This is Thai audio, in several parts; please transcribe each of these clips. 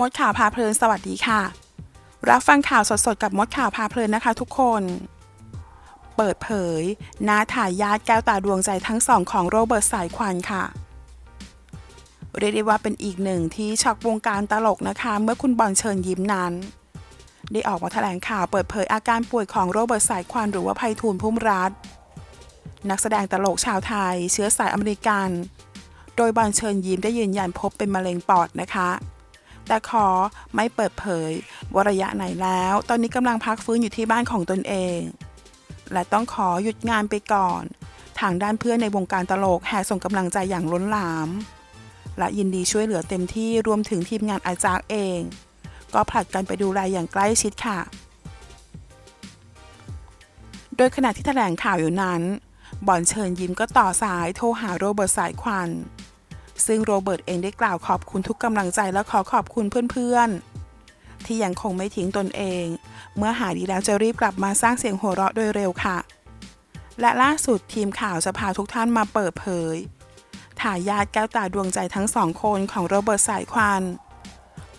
มดข่าวพาเพลินสวัสดีค่ะ รับฟังข่าวสดๆกับมดข่าวพาเพลินนะคะทุกคน เปิดเผยน้าถ่ายญาติแก้วตาดวงใจทั้งสองของโรเบิร์ตสายควันค่ะเรียกได้ว่าเป็นอีกหนึ่งที่ช็อกวงการตลกนะคะ เมื่อคุณบอลเชิญยิ้มนั้น ได้ออกมาแถลงข่าวเปิดเผยอาการป่วยของโรเบิร์ตสายควันหรือว่าไพฑูรย์พุ่มรัฐนักแสดงตลกชาวไทย เชื้อสายอเมริกัน โดยบอลเชิญยิ้มได้ยืนยันพบเป็นมะเร็งปอดนะคะ แต่ขอไม่เปิดเผยว่าระยะไหนแล้ว ตอนนี้กำลังพักฟื้นอยู่ที่บ้านของตนเอง และต้องขอหยุดงานไปก่อน ทางด้านเพื่อนในวงการตลกแห่ส่งกำลังใจอย่างล้นหลาม และยินดีช่วยเหลือเต็มที่รวมถึงทีมงานอาจารย์เอง ก็ผลัดกันไปดูแลอย่างใกล้ชิดค่ะ โดยขณะที่แถลงข่าวอยู่นั้นบอลเชิญยิ้มก็ต่อสายโทรหาโรเบิร์ตสายควัน ซึ่งโรเบิร์ตเองได้กล่าวขอบคุณทุกกำลังใจและขอขอบคุณเพื่อนๆ ที่ยังคงไม่ทิ้งตนเอง เมื่อหายดีแล้วจะรีบกลับมาสร้างเสียงหัวเราะโดยเร็วค่ะ และล่าสุดทีมข่าวจะพาทุกท่านมาเปิดเผยทายาทแก้วตาดวงใจทั้งสองคนของโรเบิร์ตสายควัน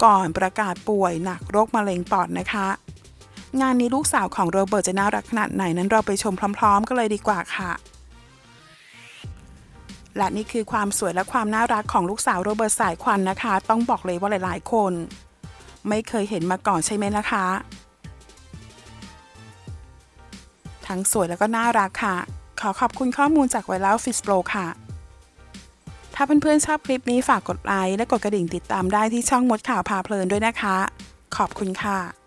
ก่อนประกาศป่วยหนักโรคมะเร็งปอดนะคะ งานนี้ลูกสาวของโรเบิร์ตจะน่ารักขนาดไหนนั้นเราไปชมพร้อม ๆ กันเลยดีกว่าค่ะ และนี่คือความสวยและความน่ารักของลูกสาวโรเบิร์ตสายควันนะคะ ต้องบอกเลยว่าหลายๆ คน ไม่เคยเห็นมาก่อนใช่ไหมล่ะคะ ทั้งสวยแล้วก็น่ารักค่ะ ขอขอบคุณข้อมูลจากไวรัลฟิสโปรค่ะ ถ้าเพื่อนๆชอบคลิปนี้ฝากกดไลค์และกดกระดิ่งติดตามได้ที่ช่องมดข่าวพาเพลินด้วยนะคะ ขอบคุณค่ะ